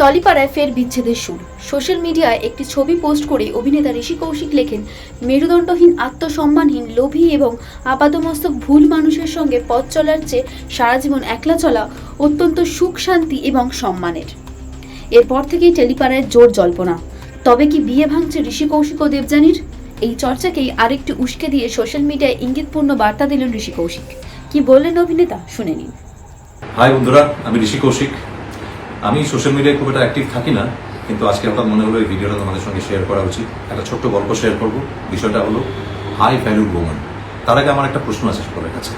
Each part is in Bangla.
টলিপাড়ায় ফের বিচ্ছেদের সুর। সোশ্যাল মিডিয়ায় একটি ছবি পোস্ট করে অভিনেতা ঋষি কৌশিক লেখেন, মেরুদণ্ডহীন, আত্মসম্মানহীন, লোভী এবং আপাদমস্তক ভুল মানুষের সঙ্গে পথ চলার চেয়ে সারা জীবন একলা চলা অত্যন্ত সুখ, শান্তি এবং সম্মানের। এরপর থেকেই টেলিপাড়ায় জোর জল্পনা। তবে কি বিয়ে ভাঙছে ঋষি কৌশিক ও দেবযানীর? এই চর্চাকেই আরেকটু উস্কে দিয়ে সোশ্যাল মিডিয়ায় ইঙ্গিতপূর্ণ বার্তা দিলেন ঋষি কৌশিক। কি বললেন অভিনেতা? শুনে নিন। হাই বন্ধুরা, আমি ঋষি কৌশিক। আমি সোশ্যাল মিডিয়ায় খুব একটা অ্যাক্টিভ থাকি না, কিন্তু আজকে হঠাৎ মনে হলো এই ভিডিওটা তোমাদের সঙ্গে শেয়ার করা উচিত। একটা ছোট্ট গল্প শেয়ার করব। বিষয়টা হলো হাই ভ্যালুড ওম্যান তার আগে আমার একটা প্রশ্ন আছে সকলের কাছে।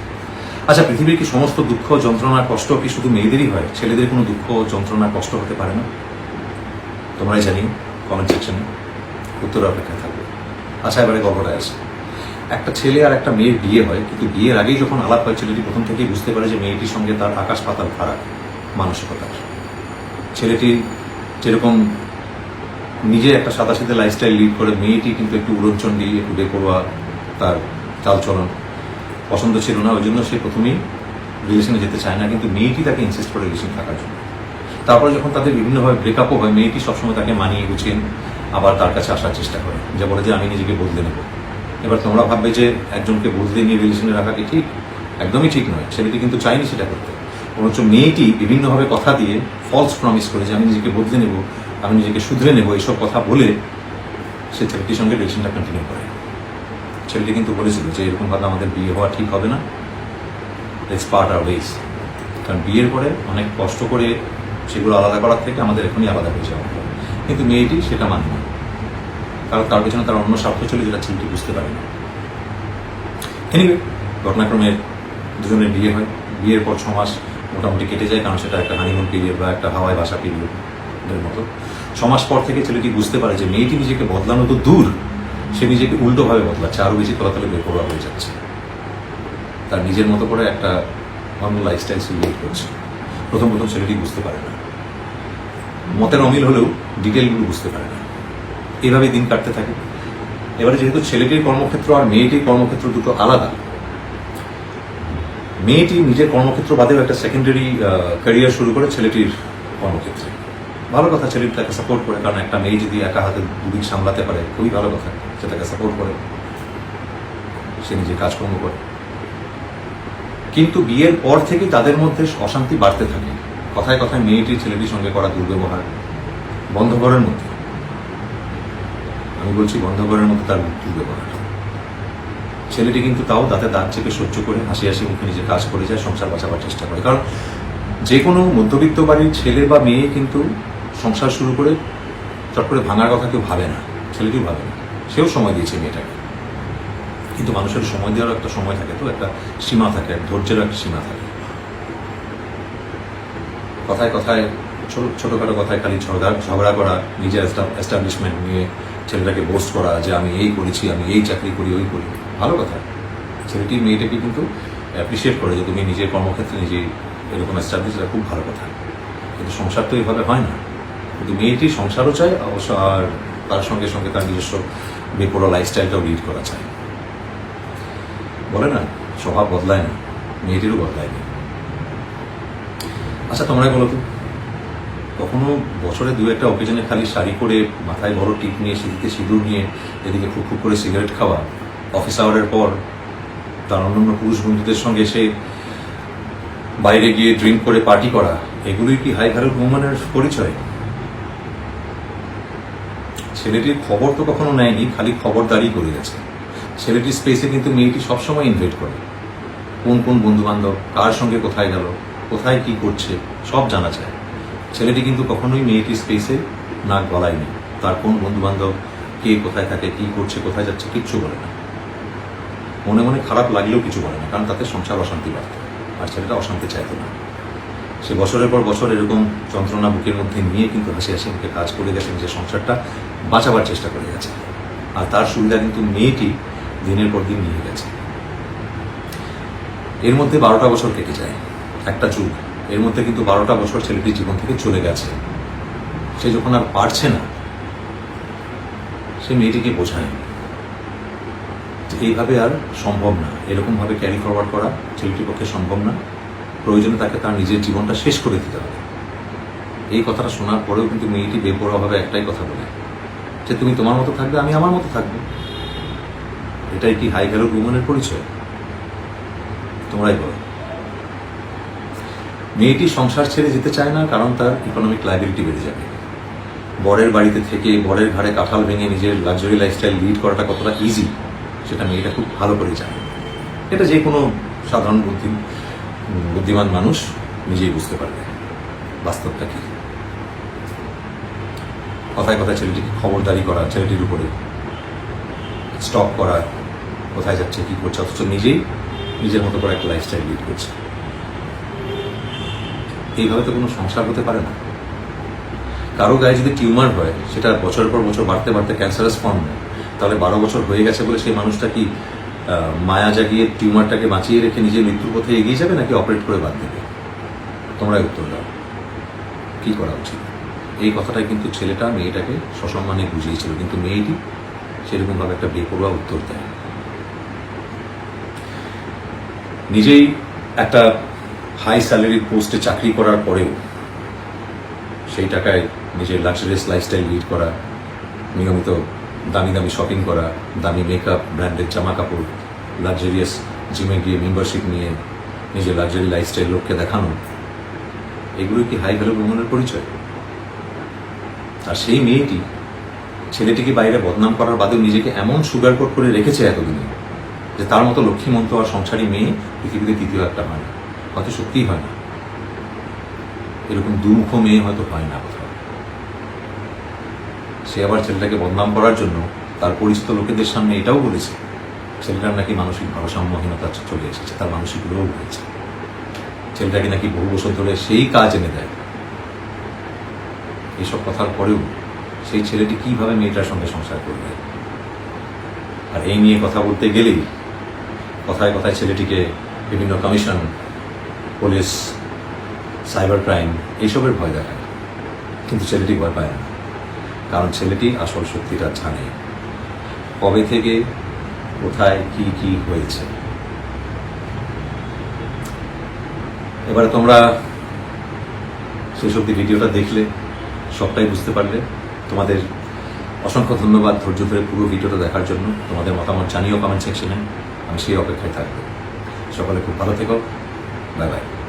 আচ্ছা পৃথিবীর কি সমস্ত দুঃখ, যন্ত্রণা, কষ্ট কি শুধু মেয়েদেরই হয়? ছেলেদের কোনো দুঃখ, যন্ত্রণা, কষ্ট হতে পারে না? তোমরাই জানি কমেন্ট সেকশনে উত্তর অপেক্ষায় থাকবে। আচ্ছা এবারে গল্পটা আছে একটা ছেলে আর একটা মেয়ের বিয়ে হয়, কিন্তু বিয়ের আগেই যখন আলাপ হয়, ছেলেটি প্রথম থেকেই বুঝতে পারে যে মেয়েটির সঙ্গে তার আকাশ পাতাল ফারাক, মানসিকতার। ছেলেটি যেরকম নিজে একটা সাদা সাথে লাইফস্টাইল লিড করে, মেয়েটি কিন্তু একটু উড়নচণ্ডী, একটু বেপরোয়া, তার চালচলন পছন্দ ছিল না, ওই জন্য সে প্রথমেই রিলেশনে যেতে চায় না, কিন্তু মেয়েটি তাকে ইনসিস্ট করে রিলেশন থাকার জন্য। তারপরে যখন তাদের বিভিন্নভাবে ব্রেকআপও হয়, মেয়েটি সবসময় তাকে মানিয়ে গুছিয়ে আবার তার কাছে আসার চেষ্টা করে। যে বলে যে, আমি নিজেকে বদলে নেব। এবার তোমরা ভাববে যে, একজনকে বদলে নিয়ে রিলেশনে রাখা কি ঠিক? একদমই ঠিক নয়। ছেলেটি কিন্তু চায়নি সেটা করতে। বরঞ্চ মেয়েটি বিভিন্নভাবে কথা দিয়ে ফলস প্রমিস করে যে আমি নিজেকে বদলে নেব, আমি নিজেকে শুধরে নেব, এইসব কথা বলে সে ছেলেটির সঙ্গে রিলেশনটা কন্টিনিউ করে। ছেলেটি কিন্তু বলেছিল যে এরকমভাবে আমাদের বিয়ে হওয়া ঠিক হবে না। ইটস পার্ট আর ওয়েস কারণ বিয়ের পরে অনেক কষ্ট করে সেগুলো আলাদা করার থেকে আমাদের এখনই আলাদা হয়ে যাওয়া। কিন্তু মেয়েটি সেটা মানে না। কারণ তার পেছনে তার অন্য স্বার্থ ছিল যেটা ছেলেটি বুঝতে পারে না। এনিওয়ে ঘটনাক্রমে দুজনের বিয়ে হয়। বিয়ের পর ছ মাস মোটামুটি কেটে যায়, কারণ সেটা একটা হানিমুন পিরিয়ড বা একটা হাওয়ায় বাসা পিরিয়ডের মতো। মাস পর থেকে ছেলেটি বুঝতে পারে যে মেয়েটি নিজেকে বদলানো তো দূর, সে নিজেকে উল্টোভাবে বদলাচ্ছে আরও বেশি তলাতলে বেপরোয়া হয়ে যাচ্ছে। তার নিজের মতো করে একটা অন্য লাইফস্টাইল সে লিড করছে। প্রথম প্রথম ছেলেটি বুঝতে পারে না। মতের অমিল হলেও ডিটেলগুলো বুঝতে পারে না। এভাবে দিন কাটতে থাকে। এবারে যেহেতু ছেলেটির কর্মক্ষেত্র আর মেয়েটির কর্মক্ষেত্র দুটো আলাদা মেয়েটি নিজের কর্মক্ষেত্র বাদেও একটা সেকেন্ডারি ক্যারিয়ার শুরু করে ছেলেটির কর্মক্ষেত্রে। ভালো কথা ছেলেটি তাকে সাপোর্ট করে, কারণ একটা মেয়ে যদি একা হাতে দুদিক সামলাতে পারে, খুবই ভালো কথা, সে তাকে সাপোর্ট করে। সে নিজে কাজকর্ম করে। কিন্তু বিয়ের পর থেকে তাদের মধ্যে অশান্তি বাড়তে থাকে। কথায় কথায় মেয়েটির ছেলেটির সঙ্গে করা দুর্ব্যবহার, বন্ধ ঘরের মধ্যে। আমি বলছি বন্ধ ঘরের মধ্যে তার দুর্ব্যবহার। ছেলেটি কিন্তু তাও দাঁতে দাঁত চেপে সহ্য করে হাসি হাসি মুখে নিজে কাজ করে যায়, সংসার বাঁচাবার চেষ্টা করে। কারণ যে কোনো মধ্যবিত্ত বাড়ির ছেলে বা মেয়ে কিন্তু সংসার শুরু করে চট করে ভাঙার কথা কেউ ভাবে না, ছেলেটিও ভাবে না। সেও সময় দিয়েছে মেয়েটাকে। কিন্তু মানুষের সময় দেওয়ার একটা সময় থাকে তো, একটা সীমা থাকে ধৈর্যের একটা সীমা থাকে। কথায় কথায়, ছোট, ছোটোখাটো কথায় খালি ঝগড়া ঝগড়া করা, নিজের এস্টাবলিশমেন্ট নিয়ে ছেলেটাকে বোস্ট করা যে আমি এই করেছি, আমি এই চাকরি করি, ওই করি। ভালো কথা। ছেলেটি, মেয়েটাকে কিন্তু অ্যাপ্রিসিয়েট করে যে তুমি নিজের কর্মক্ষেত্রে নিজে এরকম এস্টাবলিশ খুব ভালো কথা। কিন্তু সংসার তো এইভাবে হয় না। কিন্তু মেয়েটি সংসারও চায়, অবশ্য আর তার সঙ্গে সঙ্গে তার নিজস্ব বেপরোয়া লাইফস্টাইলটাও লিড করা চায়। বলে না, স্বভাব বদলায় না, মেয়েটিরও বদলায় না। আচ্ছা তোমরাই বলো তো। কখনো বছরে দু একটা অকেশনে খালি শাড়ি করে মাথায় বড় টিপ নিয়ে, সিঁড়িতে সিঁদুর নিয়ে, এদিকে ফুক ফুক করে সিগারেট খাওয়া অফিস আওয়ারের পর তার অন্যান্য পুরুষ বন্ধুদের সঙ্গে এসে বাইরে গিয়ে ড্রিঙ্ক করে পার্টি করা, এগুলোই কি হাই ভ্যালু উমেনের পরিচয়? ছেলেটির খবর তো কখনো নেয়নি, খালি খবরদারি করে গেছে। ছেলেটির স্পেসে কিন্তু মেয়েটি সবসময় ইনভাইট করে। কোন কোন বন্ধু বান্ধব কার সঙ্গে কোথায় গেল, কোথায় কি করছে, সব জানা যায়। ছেলেটি কিন্তু কখনোই মেয়েটির স্পেসে নাক গলায়নি। তার কোন বন্ধু বান্ধব কে কোথায় থাকে, কি করছে, কোথায় যাচ্ছে কিচ্ছু বলে না। মনে মনে খারাপ লাগলেও কিছু বলে না, কারণ তাতে সংসার অশান্তি বাড়ত, আর ছেলেটা অশান্তি চাইতো না। সে বছরের পর বছর এরকম যন্ত্রণা বুকের মধ্যে নিয়ে কিন্তু হাসি হাসি মুখে কাজ করে গেছে নিজের সংসারটা বাঁচাবার চেষ্টা করে গেছে। আর তার সুবিধা কিন্তু মেয়েটি দিনের পর দিন নিয়ে গেছে। এর মধ্যে বারোটা বছর কেটে যায়। একটা যুগ। এর মধ্যে কিন্তু বারোটা বছর ছেলেটির জীবন থেকে চলে গেছে। সে যখন আর পারছে না, সে মেয়েটিকে বোঝায় এইভাবে আর সম্ভব না। এরকমভাবে ক্যারি ফরওয়ার্ড করা ছেলেটির পক্ষে সম্ভব না। প্রয়োজনে তাকে তার নিজের জীবনটা শেষ করে দিতে হবে। এই কথাটা শোনার পরেও কিন্তু মেয়েটি বেপরোয়াভাবে একটাই কথা বলে যে, তুমি তোমার মতো থাকবে, আমি আমার মতো থাকব। এটাই কি হাই ভ্যালু উমেনের পরিচয়? তোমরাই বলো। মেয়েটি সংসার ছেড়ে যেতে চায় না, কারণ তার ইকোনমিক লাইবিলিটি বেড়ে যাবে। বরের বাড়িতে থেকে বরের ঘাড়ে কাঁঠাল ভেঙে নিজের লাক্সারি লাইফস্টাইল লিড করাটা কতটা ইজি সেটা মেয়েটা খুব ভালো করে জানে। এটা যে কোনো সাধারণ বুদ্ধি, বুদ্ধিমান মানুষ নিজেই বুঝতে পারবে। বাস্তবটা কি? কথায় কথায় ছেলেটিকে খবরদারি করা, ছেলেটির উপরে স্টক করা, কোথায় যাচ্ছে, কি করছে, অথচ নিজেই নিজের মতো করে একটা লাইফস্টাইল লিড করছে। এইভাবে তো কোনো সংসার হতে পারে না। কারও গায়ে যদি টিউমার হয়, সেটা বছরের পর বছর বাড়তে বাড়তে ক্যান্সারাস ফর্ম নেয় তাহলে বারো বছর হয়ে গেছে বলে সেই মানুষটা কি মায়া জাগিয়ে টিউমারটাকে বাঁচিয়ে রেখে নিজের মৃত্যুর পথে এগিয়ে যাবে নাকি অপারেট করে বাদ দেবে? তোমরাই উত্তর দাও। কী করা উচিত? এই কথাটাই কিন্তু ছেলেটা মেয়েটাকে সসম্মানে বুঝিয়েছিল, কিন্তু মেয়েটি সেরকমভাবে একটা বেপরোয়া উত্তর দেয় নিজেই একটা হাই স্যালারির পোস্টে চাকরি করার পরেও সেই টাকায় নিজের লাক্সারিয়াস লাইফস্টাইল লিড করা, নিয়মিত দামি দামি শপিং করা, দামি মেকআপ ব্র্যান্ডের জামা কাপড় লাক্সারিয়াস জিমে গিয়ে মেম্বারশিপ নিয়ে নিজের লাক্সারি লাইফস্টাইল লোককে দেখানো, এগুলোই কি হাই ভ্যালু ভ্রমণের পরিচয়? আর সেই মেয়েটি ছেলেটিকে বাইরে বদনাম করার বাদেও নিজেকে এমন সুগার কোট করে রেখেছে এতদিনে যে তার মতো লক্ষ্মীমন্ত আর সংসারী মেয়ে পৃথিবীতে দ্বিতীয় একটা হয় না হয়তো সত্যিই হয় না। এরকম দুমুখ মেয়ে হয়তো হয় না কোথাও। সে আবার ছেলেটাকে বদনাম করার জন্য তার পরিচিত লোকেদের সামনে এটাও বলেছে, ছেলেটার নাকি মানসিক ভারসাম্যহীনতা চলে এসেছে, তার মানসিক রোগ হয়েছে। ছেলেটাকে নাকি বহু বছর ধরে সেই কাজ এনে দেয়। এসব কথার পরেও সেই ছেলেটি কীভাবে মেয়েটার সঙ্গে সংসার করবে? আর এই নিয়ে কথা বলতে গেলেই কথায় কথায় ছেলেটিকে বিভিন্ন কমিশন পুলিশ, সাইবার ক্রাইম, এইসবের ভয় দেখায়। কিন্তু ছেলেটি ভয় পায় না। কারণ ছেলেটি আসল সত্যিটা জানে। কবে থেকে, কোথায়, কি কি হয়েছে। এবারে তোমরা শেষ অব্দি ভিডিওটা দেখলে, সবটাই বুঝতে পারলে। তোমাদের অসংখ্য ধন্যবাদ ধৈর্য ধরে পুরো ভিডিওটা দেখার জন্য। তোমাদের মতামত জানিও কমেন্ট সেকশনে। আমি সেই অপেক্ষায় থাকব। সকলে খুব ভালো থেকো। 拜拜。